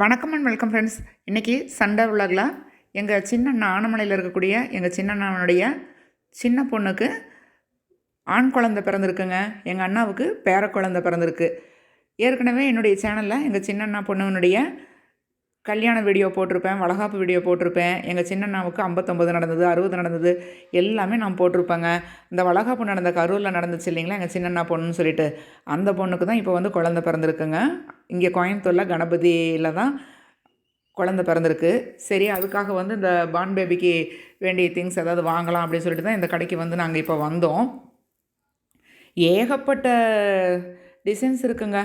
வணக்கம் and welcome friends இன்றைக்கி சண்டை விலாகில் எங்கள் சின்ன அண்ணா ஆனமலையில் இருக்கக்கூடிய எங்கள் சின்னண்ணாவனுடைய சின்ன பொண்ணுக்கு ஆண் குழந்தை பிறந்திருக்குங்க. எங்கள் அண்ணாவுக்கு பேர குழந்தை பிறந்திருக்கு. ஏற்கனவே என்னுடைய சேனலில் எங்கள் சின்ன அண்ணா பொண்ணுனுடைய கல்யாண வீடியோ போட்டிருப்பேன் வளகாப்பு வீடியோ போட்டிருப்பேன். எங்கள் சின்ன அண்ணாவுக்கு ஐம்பத்தொம்பது நடந்தது அறுபது நடந்தது எல்லாமே நான் போட்டிருப்பேங்க. இந்த வளகாப்பு நடந்த கரூரில் நடந்துச்சு இல்லைங்களா எங்கள் சின்ன அண்ணா பொண்ணுன்னு சொல்லிட்டு. அந்த பொண்ணுக்கு தான் இப்போ வந்து குழந்த பிறந்திருக்குங்க. இங்கே கோயம்புத்தூரில் கணபதியில் தான் குழந்த பிறந்திருக்கு. சரி அதுக்காக வந்து இந்த பான் பேபிக்கு வேண்டிய திங்ஸ் ஏதாவது வாங்கலாம் அப்படின்னு சொல்லிட்டு தான் இந்த கடைக்கு வந்து நாங்கள் இப்போ வந்தோம். ஏகப்பட்ட டிசைன்ஸ் இருக்குங்க.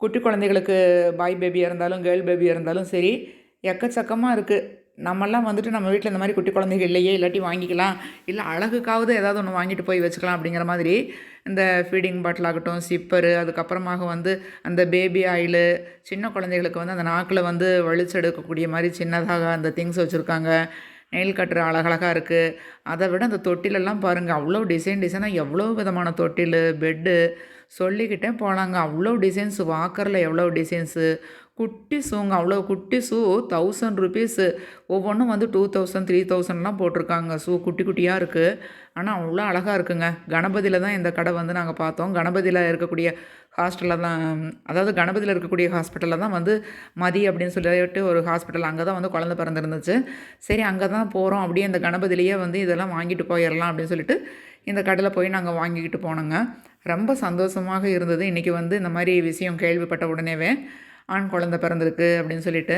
குட்டி குழந்தைகளுக்கு பாய் பேபியாக இருந்தாலும் கேர்ள் பேபியாக இருந்தாலும் சரி எக்கச்சக்கமாக இருக்குது நம்மெல்லாம் வந்துட்டு நம்ம வீட்டில் இந்த மாதிரி குட்டி குழந்தைகள் இல்லையே இல்லாட்டி வாங்கிக்கலாம். இல்லை அழகுக்காவது ஏதாவது ஒன்று வாங்கிட்டு போய் வச்சுக்கலாம் அப்படிங்கிற மாதிரி இந்த ஃபீடிங் பாட்டில் ஆகட்டும் சிப்பரு அதுக்கப்புறமாக வந்து அந்த பேபி ஆயிலு சின்ன குழந்தைகளுக்கு வந்து அந்த நாக்கில் வந்து வலிச்செடுக்கக்கூடிய மாதிரி சின்னதாக அந்த திங்ஸ் வச்சுருக்காங்க. நெயில் கட்டுற அழகழகாக இருக்குது அதை விட அந்த தொட்டிலெல்லாம் பாருங்கள் அவ்வளோ டிசைன் டிசைனாக எவ்வளோ விதமான தொட்டில் பெட்டு சொல்லிக்கிட்டே போனாங்க. அவ்வளோ டிசைன்ஸ் வாக்கரில் எவ்வளோ டிசைன்ஸு குட்டி ஷூங்க அவ்வளோ குட்டி ஷூ தௌசண்ட் ருபீஸு ஒவ்வொன்றும் வந்து டூ தௌசண்ட் த்ரீ தௌசண்ட்லாம் போட்டிருக்காங்க. ஷூ குட்டி குட்டியாக இருக்குது ஆனால் அவ்வளோ அழகாக இருக்குங்க. கணபதியில் தான் இந்த கடை வந்து நாங்கள் பார்த்தோம். கணபதியில் இருக்கக்கூடிய ஹாஸ்டலில் தான் அதாவது கணபதியில் இருக்கக்கூடிய ஹாஸ்பிட்டலில் தான் வந்து மதி அப்படின்னு சொல்லிட்டு ஒரு ஹாஸ்பிட்டல் அங்கே தான் வந்து குழந்த பிறந்திருந்துச்சு. சரி அங்கே தான் போகிறோம் அப்படியே இந்த கணபதியிலேயே வந்து இதெல்லாம் வாங்கிட்டு போயிடலாம் அப்படின்னு சொல்லிட்டு இந்த கடையில் போய் நாங்கள் வாங்கிக்கிட்டு போனோங்க. ரொம்ப சந்தோஷமாக இருந்தது. இன்றைக்கி வந்து இந்த மாதிரி விஷயம் கேள்விப்பட்ட உடனேவே. ஆண் குழந்தை பிறந்திருக்கு அப்படின்னு சொல்லிட்டு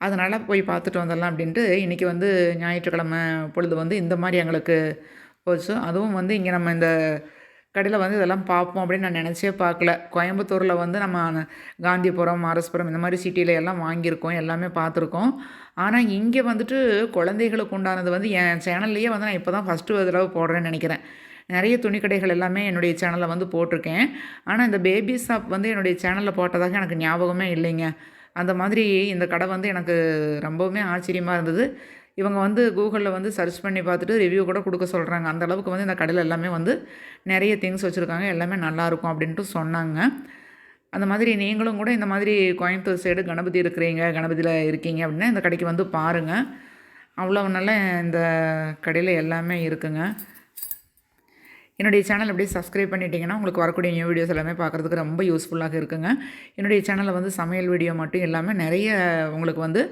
அதனால் போய் பார்த்துட்டு வந்துடலாம் அப்படின்ட்டு இன்றைக்கி வந்து ஞாயிற்றுக்கிழமை பொழுது வந்து இந்த மாதிரி எங்களுக்கு போச்சு. அதுவும் வந்து இங்கே நம்ம இந்த கடையில் வந்து இதெல்லாம் பார்ப்போம் அப்படின்னு நான் நினச்சே பார்க்கல. கோயம்புத்தூரில் வந்து நம்ம காந்திபுரம் அரஸ்புரம் இந்த மாதிரி சிட்டியில் எல்லாம் வாங்கியிருக்கோம் எல்லாமே பார்த்துருக்கோம். ஆனால் இங்கே வந்துட்டு குழந்தைகளுக்கு உண்டானது வந்து என் சேனல்லையே வந்து நான் இப்போ தான் ஃபஸ்ட்டு தடவை போடுறேன்னு நினைக்கிறேன். நிறைய துணிக்கடைகள் எல்லாமே என்னுடைய சேனலில் வந்து போட்டிருக்கேன். ஆனால் இந்த பேபி ஷாப் வந்து என்னுடைய சேனலில் போட்டதாக எனக்கு ஞாபகமே இல்லைங்க. அந்த மாதிரி இந்த கடை வந்து எனக்கு ரொம்பவுமே ஆச்சரியமாக இருந்தது. இவங்க வந்து கூகுளில் வந்து சர்ச் பண்ணி பார்த்துட்டு ரிவ்யூ கூட கொடுக்க சொல்கிறாங்க அந்த அளவுக்கு வந்து இந்த கடையில் எல்லாமே வந்து நிறைய திங்ஸ் வச்சுருக்காங்க. எல்லாமே நல்லாயிருக்கும் அப்படின்ட்டு சொன்னாங்க. அந்த மாதிரி நீங்களும் கூட இந்த மாதிரி கோயம்புத்தூர் சைடு கணபதி இருக்கிறீங்க கணபதியில் இருக்கீங்க அப்படின்னா இந்த கடைக்கு வந்து பாருங்கள் அவ்வளோ நல்ல இந்த கடையில் எல்லாமே இருக்குங்க. என்னுடைய சேனல் அப்படியே சப்ஸ்கிரைப் பண்ணிட்டீங்கன்னா உங்களுக்கு வரக்கூடிய நியூ வீடியோஸ் எல்லாமே பார்க்குறதுக்கு ரொம்ப யூஸ்ஃபுல்லாக இருக்குங்க. என்னுடைய சேனலில் வந்து சமையல் வீடியோ மட்டும் எல்லாமே நிறைய உங்களுக்கு வந்து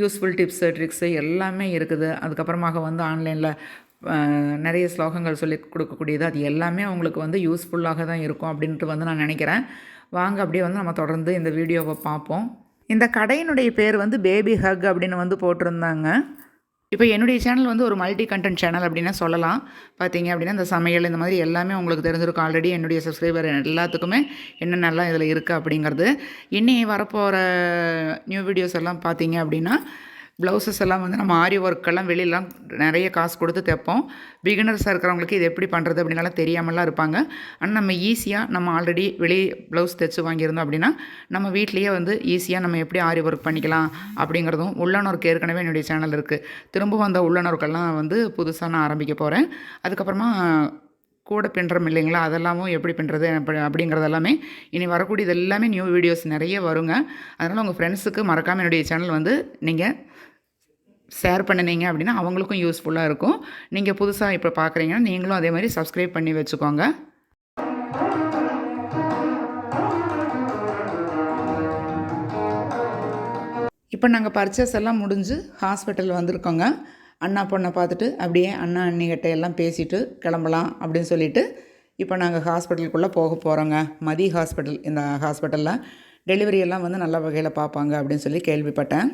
யூஸ்ஃபுல் டிப்ஸு ட்ரிக்ஸு எல்லாமே இருக்குது. அதுக்கப்புறமாக வந்து ஆன்லைனில் நிறைய ஸ்லோகங்கள் சொல்லி கொடுக்கக்கூடியது. அது எல்லாமே உங்களுக்கு வந்து யூஸ்ஃபுல்லாக தான் இருக்கும் அப்படின்ட்டு வந்து நான் நினைக்கிறேன். வாங்க அப்படியே வந்து நம்ம தொடர்ந்து இந்த வீடியோவை பார்ப்போம். இந்த கடையினுடைய பேர் வந்து பேபி ஹக் அப்படின்னு வந்து போட்டிருந்தாங்க. இப்போ என்னுடைய சேனல் வந்து ஒரு மல்டி கண்டென்ட் சேனல் அப்படின்னா சொல்லலாம். பார்த்தீங்க அப்படின்னா இந்த சமையல் இந்த மாதிரி எல்லாமே உங்களுக்கு தெரிஞ்சிருக்கும். ஆல்ரெடி என்னுடைய சப்ஸ்கிரைபர் எல்லாத்துக்குமே என்னென்னலாம் இதில் இருக்குது அப்படிங்கிறது. இன்னி வரப்போகிற நியூ வீடியோஸ் எல்லாம் பார்த்தீங்க அப்படின்னா ப்ளவுசஸ் எல்லாம் வந்து நம்ம ஆரி ஒர்க்கெல்லாம் வெளியெல்லாம் நிறைய காசு கொடுத்து தைப்போம். பிகினர்ஸாக இருக்கிறவங்களுக்கு இது எப்படி பண்ணுறது அப்படின்னாலாம் தெரியாமலாம் இருப்பாங்க. ஆனால் நம்ம ஈஸியாக நம்ம ஆல்ரெடி வெளி ப்ளவுஸ் தைச்சு வாங்கியிருந்தோம் அப்படின்னா நம்ம வீட்லேயே வந்து ஈஸியாக நம்ம எப்படி ஆரி ஒர்க் பண்ணிக்கலாம் அப்படிங்கிறதும் உள்ளனருக்கு ஏற்கனவே என்னுடைய சேனல் இருக்குது திரும்பவும் வந்த உள்ளனருக்கெல்லாம் வந்து புதுசாக நான் ஆரம்பிக்க போகிறேன் அதுக்கப்புறமா கூட பின்னுறோம் இல்லைங்களா? அதெல்லாமும் எப்படி பின்னுறது அப்படி அப்படிங்கிறது எல்லாமே இனி வரக்கூடியது எல்லாமே நியூ வீடியோஸ் நிறைய வருங்க. அதனால் உங்கள் ஃப்ரெண்ட்ஸுக்கு மறக்காமல் என்னுடைய சேனல் வந்து நீங்கள் ஷேர் பண்ணினீங்க அப்படின்னா அவங்களுக்கும் யூஸ்ஃபுல்லாக இருக்கும். நீங்கள் புதுசாக இப்போ பார்க்குறீங்கன்னா நீங்களும் அதே மாதிரி சப்ஸ்கிரைப் பண்ணி வச்சுக்கோங்க. இப்போ நாங்கள் பர்ச்சேஸ் எல்லாம் முடிஞ்சு ஹாஸ்பிட்டல் வந்திருக்கோங்க. அண்ணா பொண்ணை பார்த்துட்டு அப்படியே அண்ணா அண்ணிகிட்ட எல்லாம் பேசிட்டு கிளம்பலாம் அப்படின்னு சொல்லிவிட்டு இப்போ நாங்கள் ஹாஸ்பிட்டலுக்குள்ளே போக போகிறோங்க மதி ஹாஸ்பிட்டல் இந்த ஹாஸ்பிட்டலில் டெலிவரி எல்லாம் வந்து நல்ல வகையில் பார்ப்பாங்க அப்படின்னு சொல்லி கேள்விப்பட்டேன்.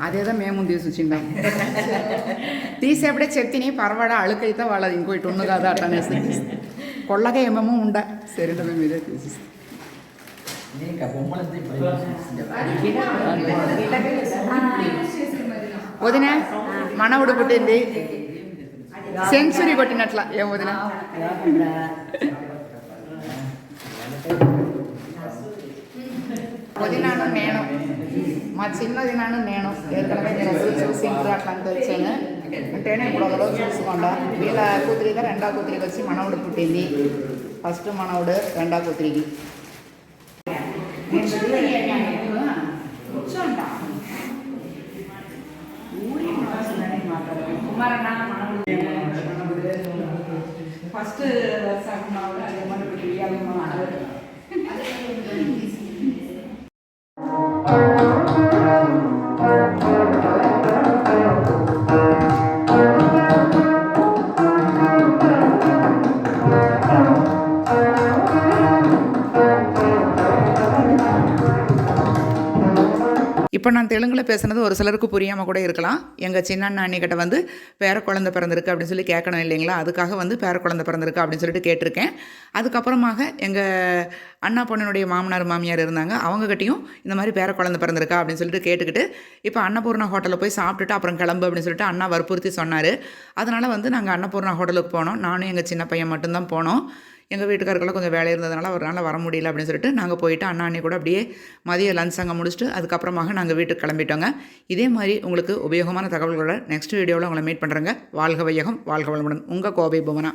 అదేదో మేము తీసి వచ్చిండాం తీసేప్పుడే చెత్తిని పర్వాడ అழுకైతే వాళ్ళది ఇంకో ఇటు ఉన్నదా అట్లనేసి కొల్లగా ఏమేమో ఉండ சரி మేము ఇదే తీసిస్తాం వదిన మనవుడు పుట్టింది. సెంచురీ కొట్టినట్ల. ఏం వదిన? వదినాను నేను. మా చిన్నదినాను నేను. ఎక్కడికి నేను చూసి ఇంట్లో అట్లంతా వచ్చాను. నేను ఇప్పుడు ఒకరోజు చూసుకోండా. వీళ్ళ కూతురిగా రెండో కూతురికి వచ్చి మనవుడు పుట్టింది. ఫస్ట్ మనవుడు రెండో కూతురికి. ఫస్ట్ సాగున్నావు అదే మన இப்போ நான் தெலுங்கில் பேசுனது ஒரு சிலருக்கு புரியாமல் கூட இருக்கலாம். எங்கள் சின்ன அண்ணிக்கிட்ட வந்து பேர குழந்தை பிறந்திருக்கு அப்படின்னு சொல்லி கேட்கணும் இல்லைங்களா? அதுக்காக வந்து பேர குழந்தை பிறந்திருக்கு அப்படின்னு சொல்லிட்டு கேட்டிருக்கேன். அதுக்கப்புறமாக எங்கள் அண்ணா பொண்ணினுடைய மாமனார் மாமியார் இருந்தாங்க. அவங்ககிட்டையும் இந்த மாதிரி பேர குழந்தை பிறந்திருக்கா? அப்படின்னு சொல்லிட்டு கேட்டுக்கிட்டு இப்போ அன்னபூர்ணா ஹோட்டலில் போய் சாப்பிட்டுட்டு அப்புறம் கிளம்பு அப்படின்னு சொல்லிட்டு அண்ணா வற்புறுத்தி சொன்னார். அதனால் வந்து நாங்கள் அன்னபூர்ணா ஹோட்டலுக்கு போனோம். நானும் எங்கள் சின்ன பையன் மட்டும்தான் போனோம். எங்கள் வீட்டுக்காருக்கெல்லாம் கொஞ்சம் வேலை இருந்ததுனால அவரால் வர முடியல அப்படின்னு சொல்லிட்டு நாங்கள் போயிட்டு அண்ணா அண்ணி கூட அப்படியே மதிய லஞ்ச் அங்கே முடிச்சுட்டு அதுக்கப்புறமாக நாங்கள் வீட்டுக்கு கிளம்பிட்டோங்க. இதே மாதிரி உங்களுக்கு உபயோகமான தகவல்களோட நெக்ஸ்ட் வீடியோவில் உங்களை மீட் பண்ணுறேங்க வாழ்க வையகம் வாழ்க வளமுடன். உங்கள் கோபை புவனா.